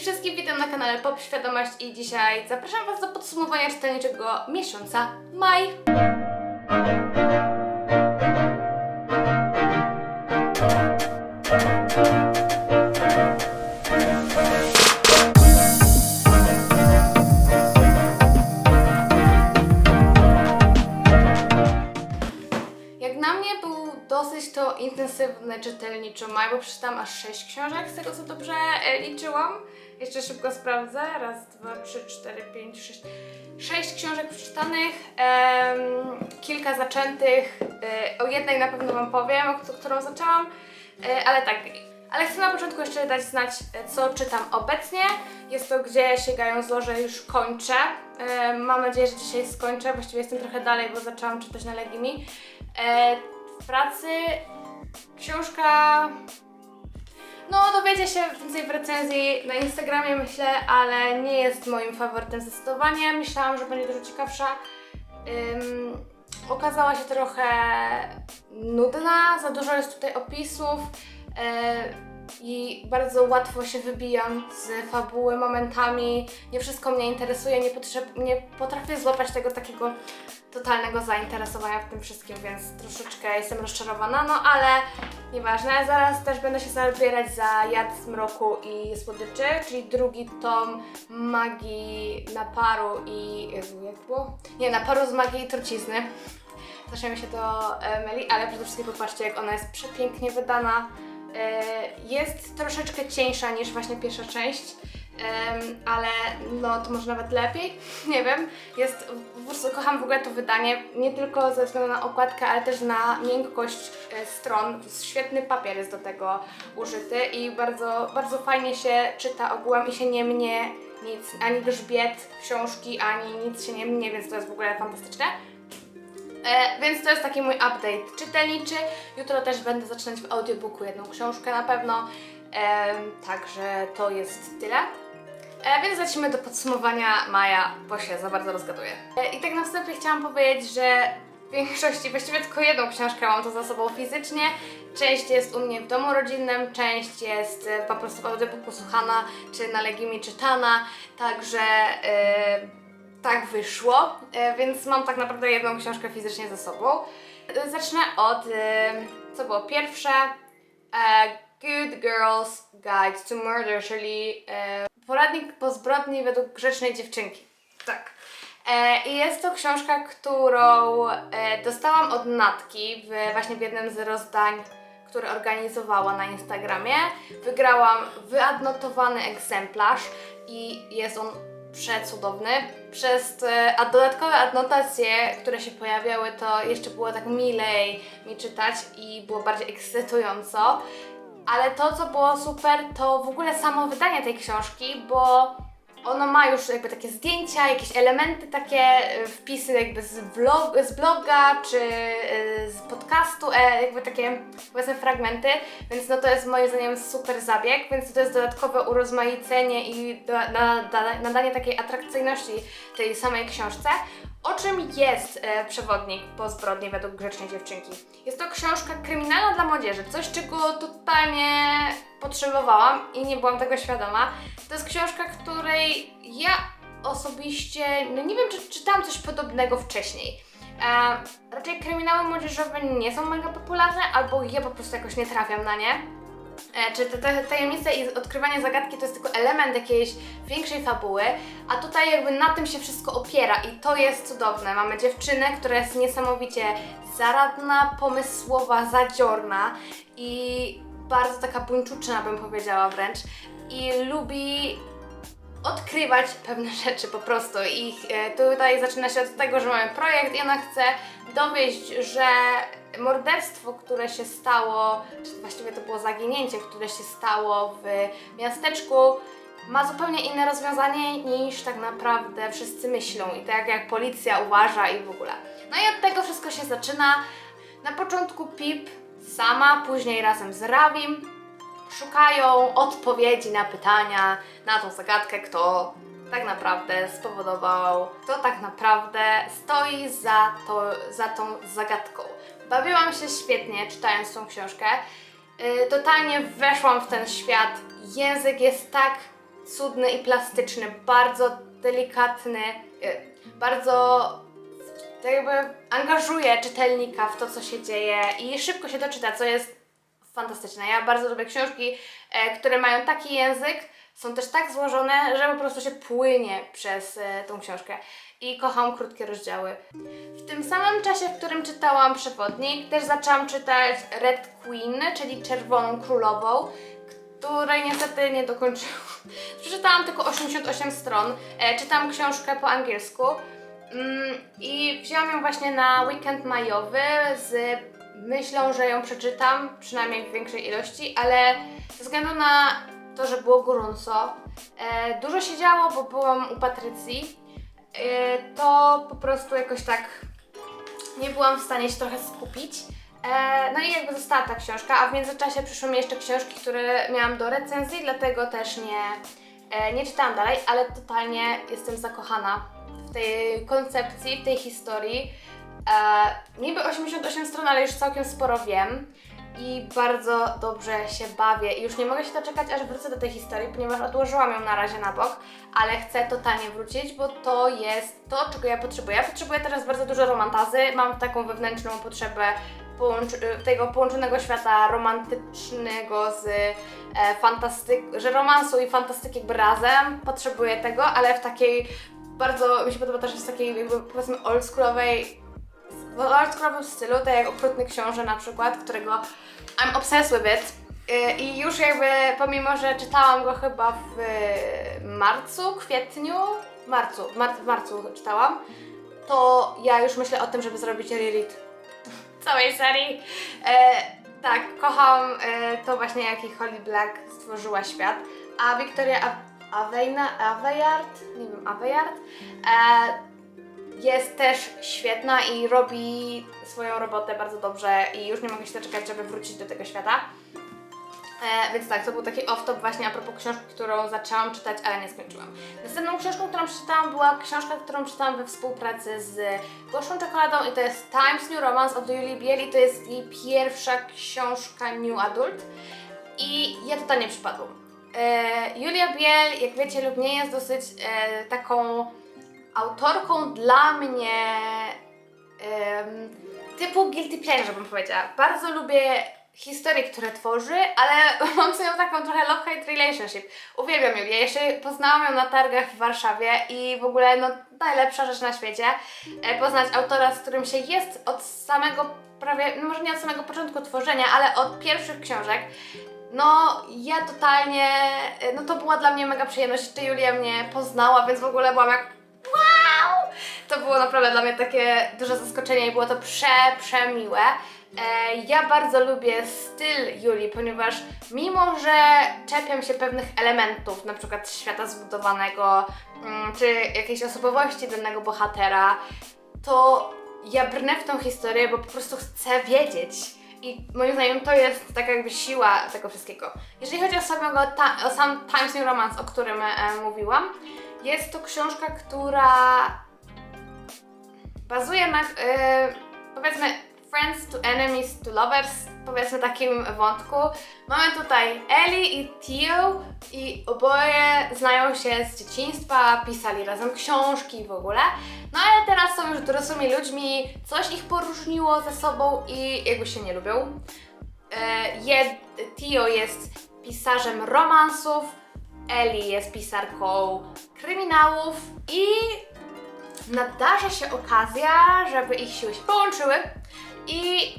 Cześć wszystkim, witam na kanale Pop Świadomość i dzisiaj zapraszam Was do podsumowania czytelniczego miesiąca maj. Dosyć to intensywny czytelniczy maj, bo przeczytałam aż 6 książek, z tego co dobrze e, liczyłam. Jeszcze szybko sprawdzę. Raz, dwa, trzy, cztery, pięć, sześć. Sześć książek przeczytanych, kilka zaczętych. E, o jednej na pewno Wam powiem, o któ- którą zaczęłam, e, ale tak. Ale chcę na początku jeszcze dać znać, e, co czytam obecnie. Jest to Gdzie sięgają złoże, już kończę. E, mam nadzieję, że dzisiaj skończę. Właściwie jestem trochę dalej, bo zaczęłam czytać na Legimi. E, w pracy książka. No, dowiecie się więcej w recenzji na Instagramie, myślę, ale nie jest moim faworytem zdecydowanie. Myślałam, że będzie dużo ciekawsza. Okazała się trochę nudna, za dużo jest tutaj opisów e, i bardzo łatwo się wybijam z fabuły momentami. Nie wszystko mnie interesuje, nie, nie potrafię złapać tego takiego totalnego zainteresowania w tym wszystkim, więc troszeczkę jestem rozczarowana, no ale nieważne. Zaraz też będę się zabierać za Jad Zmroku i Słodyczy, czyli drugi tom magii naparu i... Jezu, jak było? Nie, naparu z magii i trucizny. Mi się to e, myli, ale przede wszystkim popatrzcie, jak ona jest przepięknie wydana. E, jest troszeczkę cieńsza niż właśnie pierwsza część, ale no to może nawet lepiej, nie wiem. Jest, po prostu kocham w ogóle to wydanie, nie tylko ze względu na okładkę, ale też na miękkość e, stron. Świetny papier jest do tego użyty i bardzo, bardzo fajnie się czyta ogółem i się nie mnie nic, ani grzbiet książki, ani nic się nie mnie, więc to jest w ogóle fantastyczne. E, więc to jest taki mój update czytelniczy. Jutro też będę zaczynać w audiobooku jedną książkę na pewno. E, także to jest tyle. E, więc lecimy do podsumowania maja, bo się za bardzo rozgaduję. E, I tak na wstępie chciałam powiedzieć, że w większości, właściwie tylko jedną książkę mam to za sobą fizycznie. Część jest u mnie w domu rodzinnym, część jest e, po prostu w audiobooku słuchana, czy na Legimi czytana. Także e, tak wyszło, e, więc mam tak naprawdę jedną książkę fizycznie ze sobą. E, Zacznę od, e, co było pierwsze, e, Good Girls Guide to Murder, czyli e, poradnik po zbrodni według grzecznej dziewczynki. Tak. E, I jest to książka, którą e, dostałam od Natki w, właśnie w jednym z rozdań, które organizowała na Instagramie. Wygrałam wyadnotowany egzemplarz i jest on przecudowny. Przez te a dodatkowe adnotacje, które się pojawiały, to jeszcze było tak milej mi czytać i było bardziej ekscytująco. Ale to, co było super, to w ogóle samo wydanie tej książki, bo ono ma już jakby takie zdjęcia, jakieś elementy, takie e, wpisy jakby z, vlog, z bloga czy e, z podcastu, e, jakby takie powiedzmy fragmenty, więc no to jest moim zdaniem super zabieg, więc to jest dodatkowe urozmaicenie i do, na, na, nadanie takiej atrakcyjności tej samej książce. O czym jest e, przewodnik po zbrodni według grzecznej dziewczynki? Jest to książka kryminalna dla młodzieży, coś czego totalnie potrzebowałam i nie byłam tego świadoma. To jest książka, której ja osobiście, no nie wiem czy czytałam coś podobnego wcześniej. E, raczej kryminały młodzieżowe nie są mega popularne, albo ja po prostu jakoś nie trafiam na nie. E, czy te, te tajemnice i odkrywanie zagadki to jest tylko element jakiejś większej fabuły, a tutaj jakby na tym się wszystko opiera i to jest cudowne. Mamy dziewczynę, która jest niesamowicie zaradna, pomysłowa, zadziorna i bardzo taka buńczuczyna bym powiedziała wręcz i lubi odkrywać pewne rzeczy po prostu i e, tutaj zaczyna się od tego, że mamy projekt i ona chce dowieść, że morderstwo, które się stało, czy właściwie to było zaginięcie, które się stało w miasteczku, ma zupełnie inne rozwiązanie niż tak naprawdę wszyscy myślą i tak jak policja uważa i w ogóle. No i od tego wszystko się zaczyna. Na początku Pip sama, później razem z Ravim szukają odpowiedzi na pytania, na tą zagadkę, kto tak naprawdę spowodował, kto tak naprawdę stoi za, to, za tą zagadką. Bawiłam się świetnie czytając tą książkę. Yy, totalnie weszłam w ten świat. Język jest tak cudny i plastyczny, bardzo delikatny, e, bardzo tak jakby angażuje czytelnika w to, co się dzieje i szybko się doczyta, co jest fantastyczne. Ja bardzo lubię książki, e, które mają taki język, są też tak złożone, że po prostu się płynie przez e, tą książkę. I kocham krótkie rozdziały. W tym samym czasie, w którym czytałam przewodnik, też zaczęłam czytać Red Queen, czyli Czerwoną Królową, której niestety nie dokończyłam. Przeczytałam tylko 88 stron. E, czytam książkę po angielsku. Mm, I wzięłam ją właśnie na weekend majowy z myślą, że ją przeczytam, przynajmniej w większej ilości, ale ze względu na to, że było gorąco, e, dużo się działo, bo byłam u Patrycji, e, to po prostu jakoś tak nie byłam w stanie się trochę skupić. E, no i jakby została ta książka, a w międzyczasie przyszły mi jeszcze książki, które miałam do recenzji, dlatego też nie, nie czytałam dalej, ale totalnie jestem zakochana tej koncepcji, tej historii. E, niby 88 stron, ale już całkiem sporo wiem i bardzo dobrze się bawię i już nie mogę się doczekać, aż wrócę do tej historii, ponieważ odłożyłam ją na razie na bok, ale chcę totalnie wrócić, bo to jest to, czego ja potrzebuję. Ja potrzebuję teraz bardzo dużo romantazy, mam taką wewnętrzną potrzebę tego połączonego świata romantycznego z e, fantastyk, że romansu i fantastyki jakby razem, potrzebuję tego, ale w takiej bardzo, mi się podoba też w takiej jakby powiedzmy oldschoolowej w oldschoolowym stylu, tak jak Okrutny Książę na przykład, którego I'm obsessed with it. Yy, I już jakby, pomimo, że czytałam go chyba w y, marcu, kwietniu, marcu, mar w marcu czytałam, to ja już myślę o tym, żeby zrobić reread całej serii. E, tak, kocham e, to właśnie, jaki Holly Black stworzyła świat. A Victoria Aveyard, nie wiem, Aveyard, e, jest też świetna i robi swoją robotę bardzo dobrze i już nie mogę się doczekać, żeby wrócić do tego świata. E, więc tak, to był taki off-top właśnie a propos książki, którą zaczęłam czytać, ale nie skończyłam. Następną książką, którą przeczytałam była książka, którą czytałam we współpracy z Goszą Czekoladą i to jest Times New Romance od Julii Biel i to jest jej pierwsza książka New Adult i ja totalnie przypadłam. E, Julia Biel, jak wiecie lub nie, jest dosyć e, taką autorką dla mnie typu guilty pleasure, bym powiedziała. Bardzo lubię historie, które tworzy, ale mam z nią taką trochę love-hate relationship. Uwielbiam Julię. Jeszcze poznałam ją na targach w Warszawie i w ogóle no najlepsza rzecz na świecie. E, poznać autora, z którym się jest od samego prawie, no może nie od samego początku tworzenia, ale od pierwszych książek. No, ja totalnie, e, no to była dla mnie mega przyjemność. Jeszcze Julia mnie poznała, więc w ogóle byłam jak wow! To było naprawdę dla mnie takie duże zaskoczenie i było to prze, przemiłe. E, ja bardzo lubię styl Julii, ponieważ mimo, że czepiam się pewnych elementów, na przykład świata zbudowanego, mm, czy jakiejś osobowości danego bohatera, to ja brnę w tą historię, bo po prostu chcę wiedzieć. I moim zdaniem to jest taka jakby siła tego wszystkiego. Jeżeli chodzi o, ta, o sam Times New Romance, o którym e, mówiłam, jest to książka, która bazuje na, e, powiedzmy, friends to enemies to lovers, powiedzmy takim wątku. Mamy tutaj Ellie i Theo i oboje znają się z dzieciństwa, pisali razem książki w ogóle. No ale teraz są już dorosłymi ludźmi, coś ich poróżniło ze sobą i jakby się nie lubią. E, jed, Tio jest pisarzem romansów, Ellie jest pisarką kryminałów i nadarza się okazja, żeby ich siły się połączyły i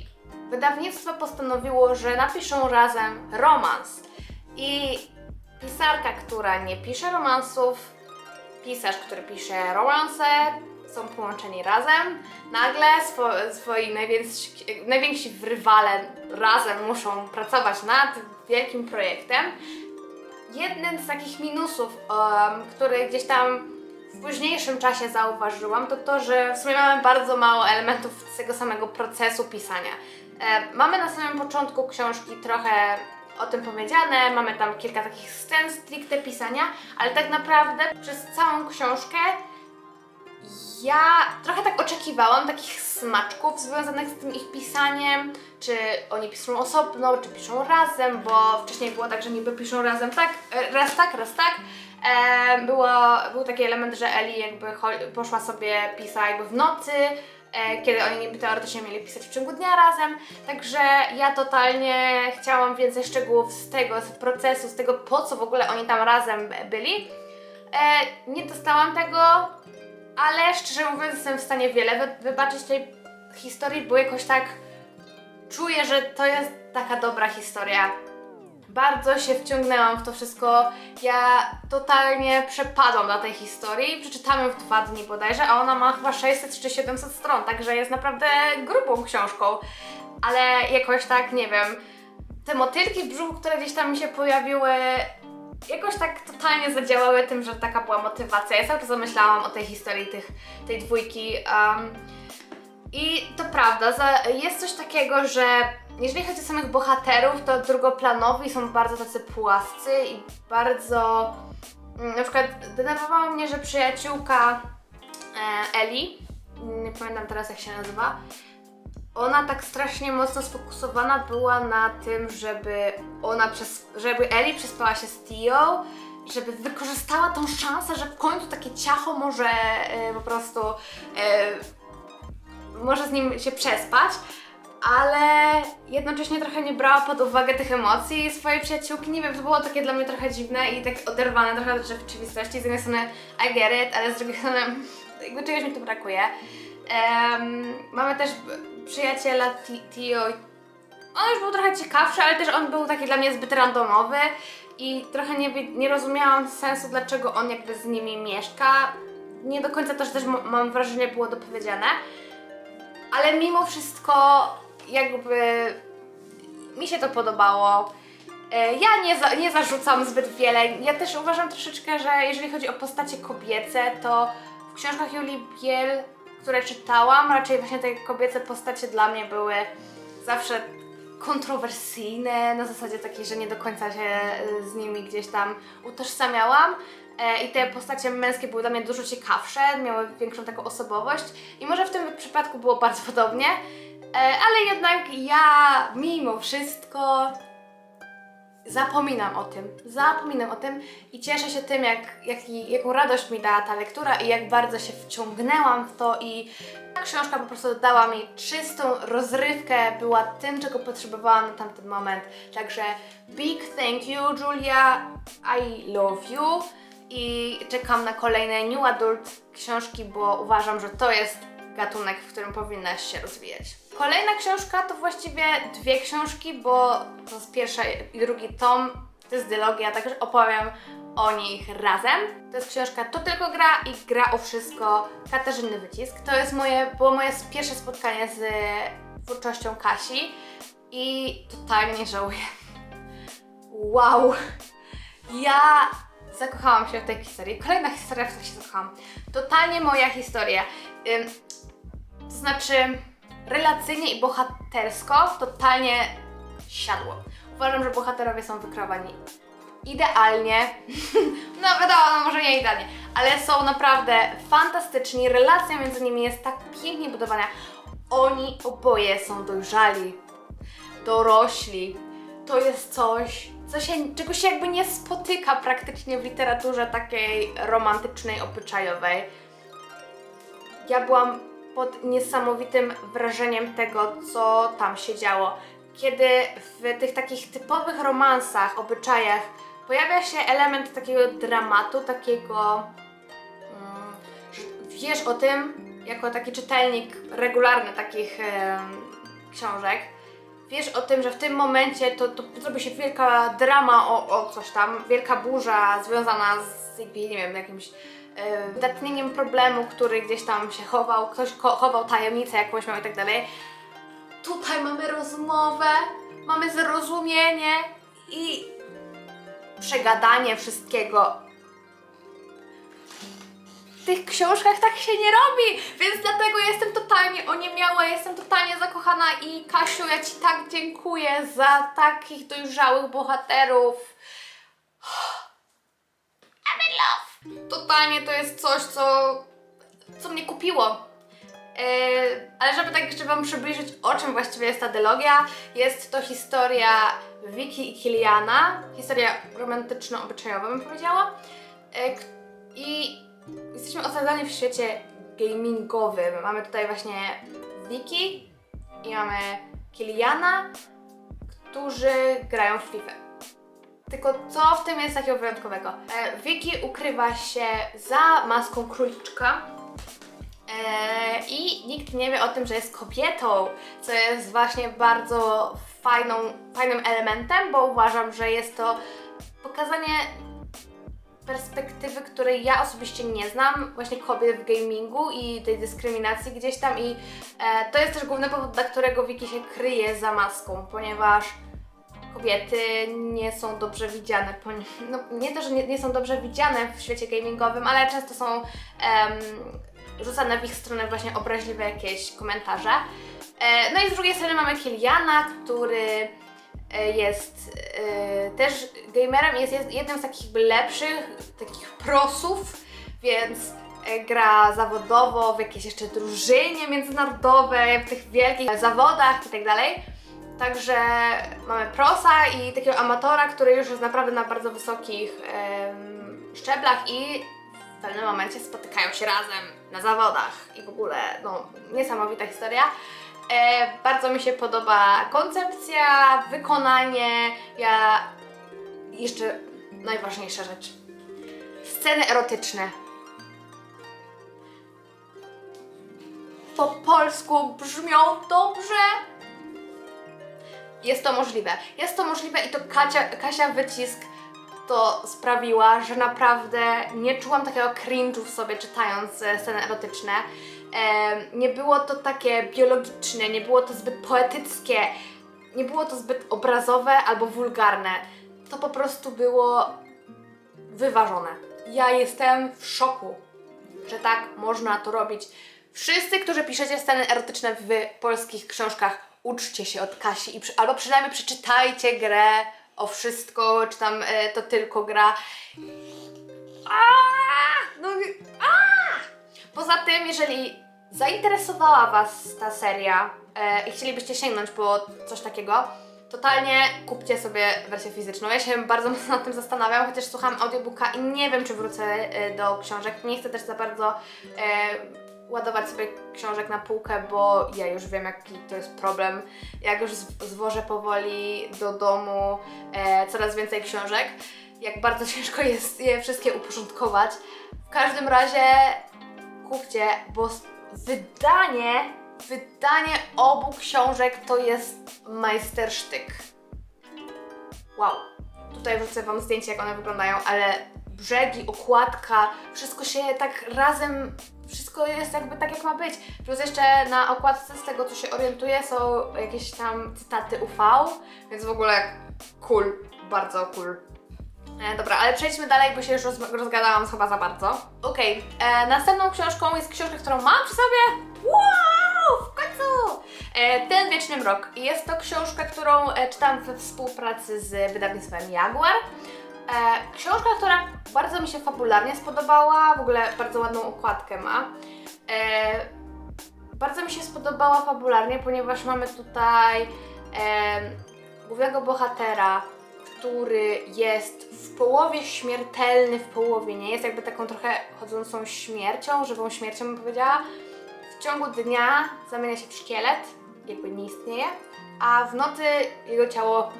wydawnictwo postanowiło, że napiszą razem romans. I pisarka, która nie pisze romansów, pisarz, który pisze romanse, są połączeni razem. Nagle swo, swoi najwięksi, najwięksi rywale razem muszą pracować nad wielkim projektem. Jednym z takich minusów, um, który gdzieś tam w późniejszym czasie zauważyłam, to to, że w sumie mamy bardzo mało elementów tego samego procesu pisania. E, mamy na samym początku książki trochę o tym powiedziane, mamy tam kilka takich scen stricte pisania, ale tak naprawdę przez całą książkę ja trochę tak oczekiwałam takich smaczków związanych z tym ich pisaniem, czy oni piszą osobno, czy piszą razem, bo wcześniej było tak, że niby piszą razem tak, e, raz tak, raz tak, E, było, był taki element, że Eli jakby poszła sobie pisać jakby w nocy, e, kiedy oni niby teoretycznie mieli pisać w ciągu dnia razem, także ja totalnie chciałam więcej szczegółów z tego, z procesu, z tego po co w ogóle oni tam razem byli. E, nie dostałam tego, ale szczerze mówiąc jestem w stanie wiele wy- wybaczyć tej historii, bo jakoś tak czuję, że to jest taka dobra historia. Bardzo się wciągnęłam w to wszystko. Ja totalnie przepadłam na tej historii. Przeczytałam ją w dwa dni bodajże, a ona ma chyba 600 czy 700 stron, także jest naprawdę grubą książką. Ale jakoś tak, nie wiem, te motylki w brzuchu, które gdzieś tam mi się pojawiły, jakoś tak totalnie zadziałały tym, że taka była motywacja. Ja cały czas zamyślałam o tej historii tych, tej dwójki. Um, I to prawda, jest coś takiego, że jeżeli chodzi o samych bohaterów, to drugoplanowi są bardzo tacy płascy i bardzo. mm, Na przykład denerwowało mnie, że przyjaciółka e, Eli, nie pamiętam teraz jak się nazywa, ona tak strasznie mocno sfokusowana była na tym, żeby ona przez, żeby Eli przespała się z Tio, żeby wykorzystała tą szansę, że w końcu takie ciacho może e, po prostu e, może z nim się przespać, ale jednocześnie trochę nie brała pod uwagę tych emocji swojej przyjaciółki. Nie wiem, to było takie dla mnie trochę dziwne i tak oderwane trochę od rzeczywistości. Z jednej strony I get it, ale z drugiej strony jakby czegoś mi tu brakuje. Em, mamy też przyjaciela Ti- Tio. On już był trochę ciekawszy, ale też on był taki dla mnie zbyt randomowy i trochę nie, nie rozumiałam sensu, dlaczego on jakby z nimi mieszka. Nie do końca też, też m- mam wrażenie było dopowiedziane. Ale mimo wszystko jakby mi się to podobało. E, Ja nie, za, nie zarzucam zbyt wiele. Ja też uważam troszeczkę, że jeżeli chodzi o postacie kobiece, to w książkach Julii Biel, które czytałam, raczej właśnie te kobiece postacie dla mnie były zawsze kontrowersyjne, na zasadzie takiej, że nie do końca się e, z nimi gdzieś tam utożsamiałam. E, I te postacie męskie były dla mnie dużo ciekawsze, miały większą taką osobowość i może w tym przypadku było bardzo podobnie, ale jednak ja mimo wszystko zapominam o tym, zapominam o tym i cieszę się tym, jak, jaki, jaką radość mi dała ta lektura i jak bardzo się wciągnęłam w to i ta książka po prostu dała mi czystą rozrywkę, była tym, czego potrzebowałam na tamten moment. Także big thank you Julia, I love you i czekam na kolejne New Adult książki, bo uważam, że to jest gatunek, w którym powinnaś się rozwijać. Kolejna książka to właściwie dwie książki, bo to jest pierwsza i drugi tom, to jest dylogia, także opowiem o nich razem. To jest książka To tylko gra i gra o wszystko Katarzyny Wycisk. To jest moje, było moje pierwsze spotkanie z twórczością Kasi i totalnie nie żałuję. Wow! Ja zakochałam się w tej historii. Kolejna historia, w której się zakochałam. Totalnie moja historia. To znaczy, relacyjnie i bohatersko totalnie siadło. Uważam, że bohaterowie są wykreowani idealnie. no wiadomo, no może nie idealnie, ale są naprawdę fantastyczni. Relacja między nimi jest tak pięknie budowana. Oni oboje są dojrzali, dorośli. To jest coś, co się, czego się jakby nie spotyka praktycznie w literaturze takiej romantycznej, obyczajowej. Ja byłam pod niesamowitym wrażeniem tego, co tam się działo. Kiedy w tych takich typowych romansach, obyczajach pojawia się element takiego dramatu, takiego. Mm, że wiesz o tym, jako taki czytelnik regularny takich książek, wiesz o tym, że w tym momencie to, to zrobi się wielka drama o, o coś tam, wielka burza związana z nie wiem, jakimś wydatnieniem problemu, który gdzieś tam się chował, ktoś chował tajemnicę jakąś miał i tak dalej. Tutaj mamy rozmowę, mamy zrozumienie i przegadanie wszystkiego. W tych książkach tak się nie robi, więc dlatego jestem totalnie oniemiała, jestem totalnie zakochana i Kasiu, ja Ci tak dziękuję za takich dojrzałych bohaterów. I'm in love. Totalnie to jest coś, co, co mnie kupiło. Yy, ale żeby tak jeszcze Wam przybliżyć, o czym właściwie jest ta dylogia, jest to historia Wiki i Kiliana, historia romantyczno-obyczajowa bym powiedziała. K- I jesteśmy osadzeni w świecie gamingowym. Mamy tutaj właśnie Wiki i mamy Kiliana, którzy grają w FIFA. Tylko co w tym jest takiego wyjątkowego? E, Wiki ukrywa się za maską króliczka e, i nikt nie wie o tym, że jest kobietą, co jest właśnie bardzo fajną, fajnym elementem, bo uważam, że jest to pokazanie perspektywy, której ja osobiście nie znam, właśnie kobiet w gamingu i tej dyskryminacji gdzieś tam i e, to jest też główny powód, dla którego Wiki się kryje za maską, ponieważ kobiety nie są dobrze widziane, no nie to, że nie, nie są dobrze widziane w świecie gamingowym, ale często są em, rzucane w ich stronę właśnie obraźliwe jakieś komentarze. E, no i z drugiej strony mamy Kiliana, który e, jest e, też gamerem jest, jest jednym z takich lepszych, takich prosów, więc e, gra zawodowo w jakiejś jeszcze drużynie międzynarodowej, w tych wielkich zawodach i tak. Także mamy prosa i takiego amatora, który już jest naprawdę na bardzo wysokich em, szczeblach i w pewnym momencie spotykają się razem na zawodach i w ogóle, no, niesamowita historia. E, bardzo mi się podoba koncepcja, wykonanie, ja... Jeszcze najważniejsza rzecz. Sceny erotyczne. Po polsku brzmią dobrze. Jest to możliwe. Jest to możliwe i to Kasia, Kasia Wycisk to sprawiła, że naprawdę nie czułam takiego cringe'u w sobie czytając e, sceny erotyczne. Nie było to takie biologiczne, nie było to zbyt poetyckie, nie było to zbyt obrazowe albo wulgarne. To po prostu było wyważone. Ja jestem w szoku, że tak można to robić. Wszyscy, którzy piszecie sceny erotyczne w polskich książkach, uczcie się od Kasi i przy, albo przynajmniej przeczytajcie grę o wszystko, czy tam e, to tylko gra. Aaaa! No, aaaa! Poza tym, jeżeli zainteresowała Was ta seria e, i chcielibyście sięgnąć po coś takiego, totalnie kupcie sobie wersję fizyczną. Ja się bardzo mocno nad tym zastanawiam, chociaż słucham audiobooka i nie wiem, czy wrócę e, do książek. Nie chcę też za bardzo e, ładować sobie książek na półkę, bo ja już wiem, jaki to jest problem. Jak już zwożę powoli do domu e, coraz więcej książek, jak bardzo ciężko jest je wszystkie uporządkować. W każdym razie kupcie, bo wydanie, wydanie obu książek to jest majstersztyk. Wow. Tutaj wrzucę Wam zdjęcie, jak one wyglądają, ale brzegi, okładka, wszystko się tak razem, wszystko jest jakby tak, jak ma być. Plus jeszcze na okładce, z tego co się orientuję, są jakieś tam cytaty UV, więc w ogóle cool, bardzo cool. E, dobra, ale przejdźmy dalej, bo się już roz, rozgadałam chyba za bardzo. Okej, e, następną książką jest książka, którą mam przy sobie. Wow, w końcu! E, Ten Wieczny Mrok. Jest to książka, którą e, czytam we współpracy z wydawnictwem Jaguar. E, książka, która bardzo mi się fabularnie spodobała, w ogóle bardzo ładną okładkę ma. E, bardzo mi się spodobała fabularnie, ponieważ mamy tutaj e, głównego bohatera, który jest w połowie śmiertelny, w połowie nie jest, jakby taką trochę chodzącą śmiercią, żywą śmiercią bym powiedziała. W ciągu dnia zamienia się w szkielet, jakby nie istnieje, a w nocy jego ciało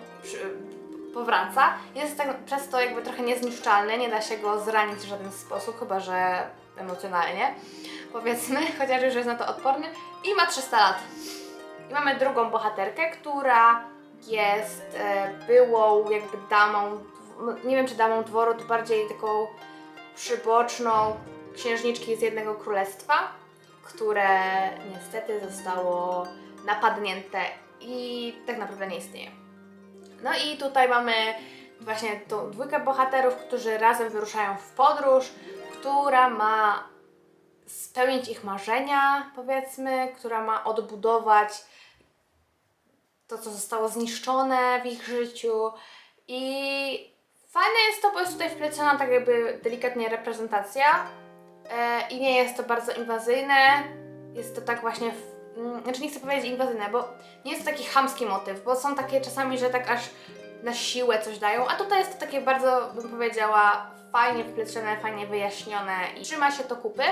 powraca. Jest tak przez to jakby trochę niezniszczalny, nie da się go zranić w żaden sposób, chyba że emocjonalnie, powiedzmy, chociaż już jest na to odporny i ma 300 lat. I mamy drugą bohaterkę, która jest e, byłą jakby damą, nie wiem czy damą dworu, to bardziej taką przyboczną księżniczki z jednego królestwa, które niestety zostało napadnięte i tak naprawdę nie istnieje. No i tutaj mamy właśnie tą dwójkę bohaterów, którzy razem wyruszają w podróż, która ma spełnić ich marzenia, powiedzmy, która ma odbudować to, co zostało zniszczone w ich życiu. I fajne jest to, bo jest tutaj wpleciona tak jakby delikatnie reprezentacja e, i nie jest to bardzo inwazyjne. Jest to tak właśnie, znaczy nie chcę powiedzieć inwazyjne, bo nie jest to taki chamski motyw, bo są takie czasami, że tak aż na siłę coś dają, a tutaj jest to takie bardzo, bym powiedziała, fajnie wplecione, fajnie wyjaśnione i trzyma się to kupy.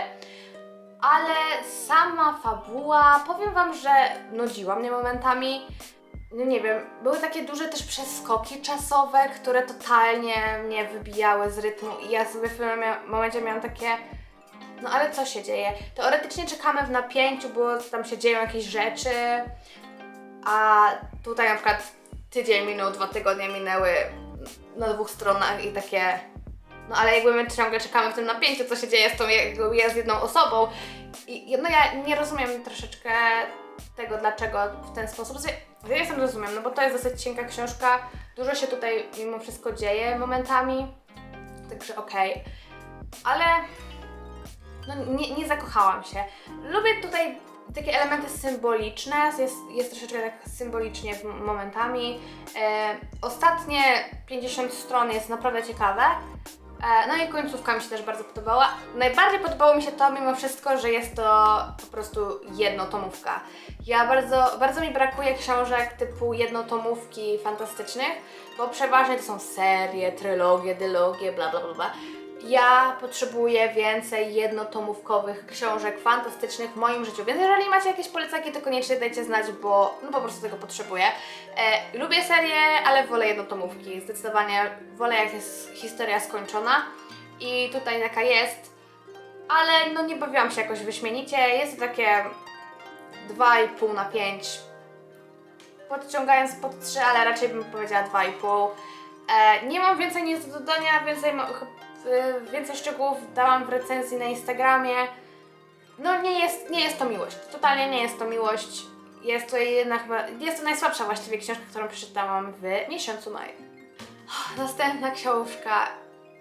Ale sama fabuła, powiem wam, że nudziła mnie momentami. No nie wiem, były takie duże też przeskoki czasowe, które totalnie mnie wybijały z rytmu i ja sobie w pewnym momencie miałam takie no ale co się dzieje? Teoretycznie czekamy w napięciu, bo tam się dzieją jakieś rzeczy, a tutaj na przykład tydzień minął, dwa tygodnie minęły na dwóch stronach i takie. No ale jakby my ciągle czekamy w tym napięciu, co się dzieje z tą ja z jedną osobą. I no ja nie rozumiem troszeczkę tego, dlaczego w ten sposób. Jednej strony rozumiem, no bo to jest dosyć cienka książka, dużo się tutaj mimo wszystko dzieje momentami, także okej. Ale no nie, nie zakochałam się. Lubię tutaj takie elementy symboliczne, jest, jest troszeczkę tak symbolicznie momentami. E, ostatnie 50 stron jest naprawdę ciekawe. E, no i końcówka mi się też bardzo podobała. Najbardziej podobało mi się to mimo wszystko, że jest to po prostu jednotomówka. Ja bardzo, bardzo mi brakuje książek typu jednotomówki fantastycznych, bo przeważnie to są serie, trylogie, dylogie, bla bla bla bla. Ja potrzebuję więcej jednotomówkowych książek fantastycznych w moim życiu, więc jeżeli macie jakieś polecaki, to koniecznie dajcie znać, bo no po prostu tego potrzebuję. E, lubię serię, ale wolę jednotomówki. Zdecydowanie wolę jak jest historia skończona i tutaj taka jest, ale no nie bawiłam się jakoś wyśmienicie. Jest to takie 2,5 na 5 podciągając pod 3, ale raczej bym powiedziała 2,5. E, nie mam więcej nic do dodania, więcej, y, więcej szczegółów dałam w recenzji na Instagramie. No nie jest, nie jest to miłość, totalnie nie jest to miłość. Jest to jedna chyba, jest to najsłabsza właściwie książka, którą przeczytałam w miesiącu maju. Następna książka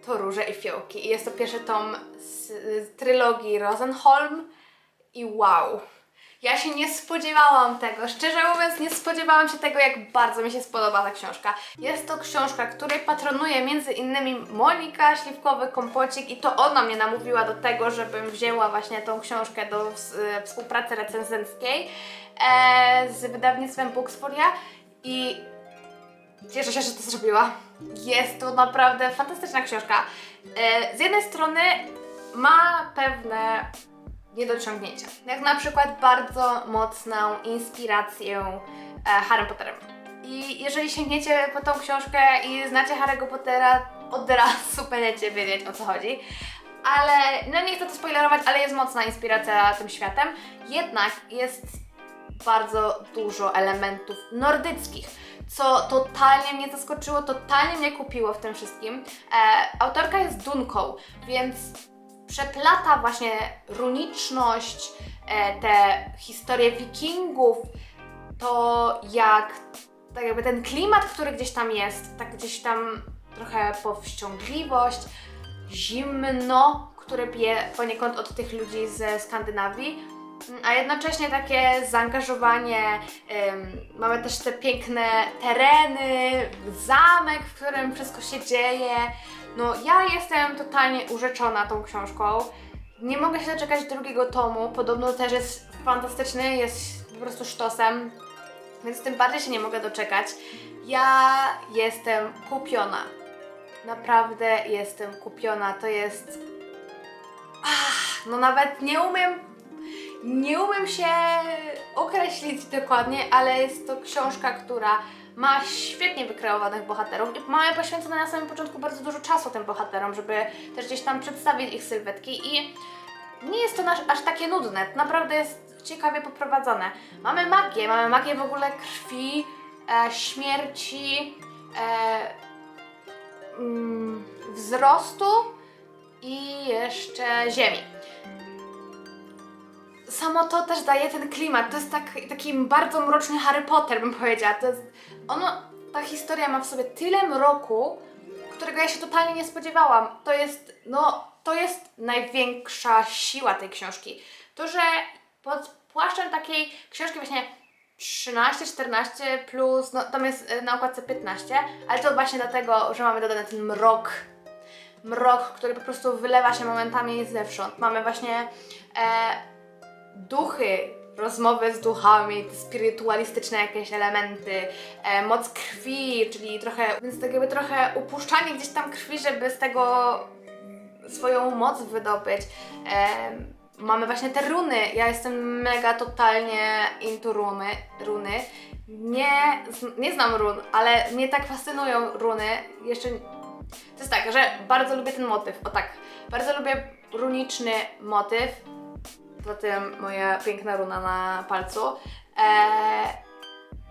to Róże i Fiołki jest to pierwszy tom z, z trylogii Rosenholm i wow. Ja się nie spodziewałam tego. Szczerze mówiąc, nie spodziewałam się tego, jak bardzo mi się spodoba ta książka. Jest to książka, której patronuje między innymi Monika Śliwkowy Kompocik i to ona mnie namówiła do tego, żebym wzięła właśnie tą książkę do e, współpracy recenzenckiej e, z wydawnictwem Booksforia i Cieszę się, że to zrobiła. Jest to naprawdę fantastyczna książka. E, Z jednej strony ma pewne niedociągnięcia, jak na przykład bardzo mocną inspirację e, Harry Potterem. I jeżeli sięgniecie po tą książkę i znacie Harry'ego Pottera, od razu będziecie wiedzieć o co chodzi. Ale, no nie chcę to spoilerować, ale jest mocna inspiracja tym światem. Jednak jest bardzo dużo elementów nordyckich, co totalnie mnie zaskoczyło, totalnie mnie kupiło w tym wszystkim. E, autorka jest Dunką, więc przeplata właśnie runiczność, e, te historie wikingów, to jak tak jakby ten klimat, który gdzieś tam jest, tak gdzieś tam trochę powściągliwość, zimno, które bije poniekąd od tych ludzi ze Skandynawii, a jednocześnie takie zaangażowanie. mamy też te piękne tereny, zamek, w którym wszystko się dzieje. No, ja jestem totalnie urzeczona tą książką. Nie mogę się doczekać drugiego tomu. Podobno też jest fantastyczny, jest po prostu sztosem, więc tym bardziej się nie mogę doczekać. Ja jestem kupiona. Naprawdę jestem kupiona. To jest. Ach, no nawet nie umiem nie umiem się określić dokładnie, ale jest to książka, która ma świetnie wykreowanych bohaterów i mamy poświęcone na samym początku bardzo dużo czasu tym bohaterom, żeby też gdzieś tam przedstawić ich sylwetki i nie jest to aż takie nudne, to naprawdę jest ciekawie poprowadzone. Mamy magię, mamy magię w ogóle krwi, e, śmierci, e, mm, wzrostu i jeszcze ziemi samo to też daje ten klimat. To jest tak, taki bardzo mroczny Harry Potter, bym powiedziała. To jest, ono, ta historia ma w sobie tyle mroku, którego ja się totalnie nie spodziewałam. To jest, no, to jest największa siła tej książki. To, że pod płaszczem takiej książki właśnie 13, 14 plus, no tam jest e, na okładce 15, ale to właśnie dlatego, że mamy dodany ten mrok mrok, który po prostu wylewa się momentami zewsząd. Mamy właśnie e, duchy, rozmowy z duchami, te spirytualistyczne jakieś elementy, e, moc krwi, czyli trochę, więc tak jakby trochę upuszczanie gdzieś tam krwi, żeby z tego swoją moc wydobyć. Em, mamy właśnie te runy. Ja jestem mega totalnie into runy. runy. Nie, nie znam run, ale mnie tak fascynują runy. Jeszcze to jest tak, że bardzo lubię ten motyw. O tak, bardzo lubię runiczny motyw. Tym moja piękna runa na palcu. Eee,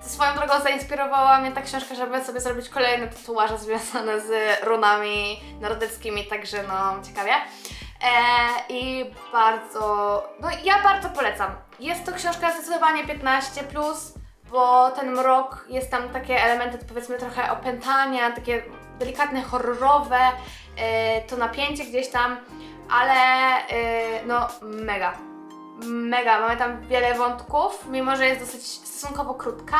swoją drogą zainspirowała mnie ta książka, żeby sobie zrobić kolejne tatuaże związane z runami nordyckimi, także no ciekawie. Eee, I bardzo, no ja bardzo polecam. Jest to książka zdecydowanie 15+, bo ten mrok, jest tam takie elementy powiedzmy trochę opętania, takie delikatne horrorowe, e, to napięcie gdzieś tam, ale e, no mega. Mega, mamy tam wiele wątków, mimo że jest dosyć stosunkowo krótka,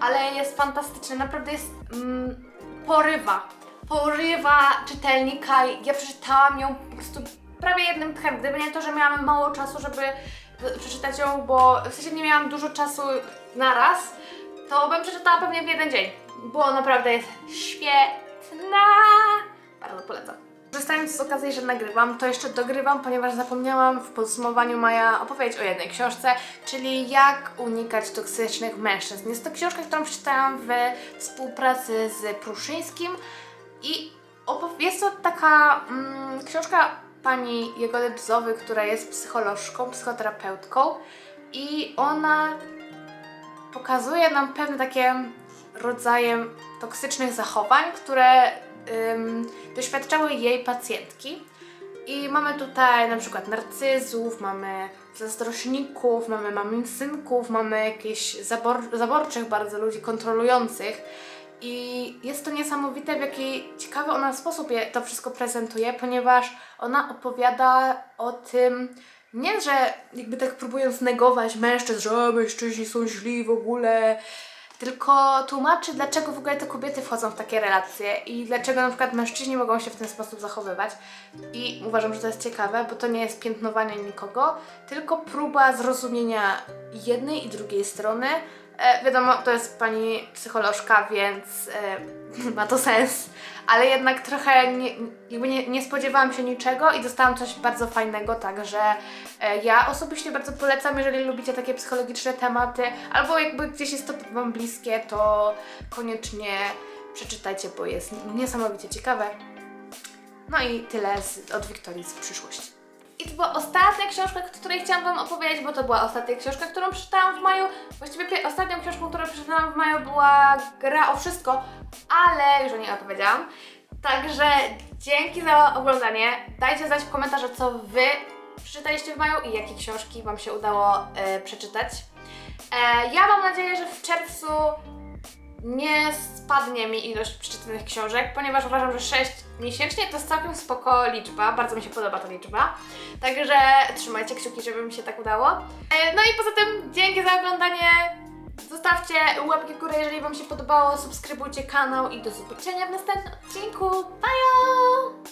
ale jest fantastyczna, naprawdę jest mm, porywa. Porywa czytelnika. Ja przeczytałam ją po prostu prawie jednym tchem. Gdyby nie to, że miałam mało czasu, żeby przeczytać ją, bo w sensie nie miałam dużo czasu na raz, to bym przeczytała pewnie w jeden dzień, bo naprawdę jest świetna. Bardzo polecam. Korzystając z okazji, że nagrywam, to jeszcze dogrywam, ponieważ zapomniałam w podsumowaniu Maja opowiedzieć o jednej książce, czyli jak unikać toksycznych mężczyzn. Jest to książka, którą przeczytałam w współpracy z Pruszyńskim i jest to taka mm, książka pani Jegody Bzowy, która jest psycholożką, psychoterapeutką i ona pokazuje nam pewne takie rodzaje toksycznych zachowań, które ym, doświadczały jej pacjentki. I mamy tutaj na przykład narcyzów, mamy zazdrośników, mamy mamsynków, mamy jakichś zabor zaborczych bardzo ludzi kontrolujących. I jest to niesamowite, w jaki ciekawy ona sposób je, to wszystko prezentuje, ponieważ ona opowiada o tym, nie, że jakby tak próbując negować mężczyzn, że mężczyźni są źli w ogóle, tylko tłumaczy, dlaczego w ogóle te kobiety wchodzą w takie relacje i dlaczego na przykład mężczyźni mogą się w ten sposób zachowywać. I uważam, że to jest ciekawe, bo to nie jest piętnowanie nikogo, tylko próba zrozumienia jednej i drugiej strony. E, wiadomo, to jest pani psycholożka, więc e, ma to sens, ale jednak trochę nie, jakby nie, nie spodziewałam się niczego i dostałam coś bardzo fajnego, także e, ja osobiście bardzo polecam, jeżeli lubicie takie psychologiczne tematy, albo jakby gdzieś jest to Wam bliskie, to koniecznie przeczytajcie, bo jest niesamowicie ciekawe. No i tyle z, od Wiktorii z przyszłości. I to była ostatnia książka, o której chciałam Wam opowiedzieć, bo to była ostatnia książka, którą przeczytałam w maju. Właściwie ostatnią książką, którą przeczytałam w maju była Gra o wszystko, ale już o niej opowiedziałam. Także dzięki za oglądanie. Dajcie znać w komentarzach, co Wy przeczytaliście w maju i jakie książki Wam się udało e, przeczytać. E, ja mam nadzieję, że w czerwcu nie spadnie mi ilość przeczytanych książek, ponieważ uważam, że 6 miesięcznie to jest całkiem spoko liczba, bardzo mi się podoba ta liczba. Także trzymajcie kciuki, żeby mi się tak udało. E, No i poza tym dzięki za oglądanie. Zostawcie łapki w górę, jeżeli Wam się podobało, subskrybujcie kanał i do zobaczenia w następnym odcinku. Bye!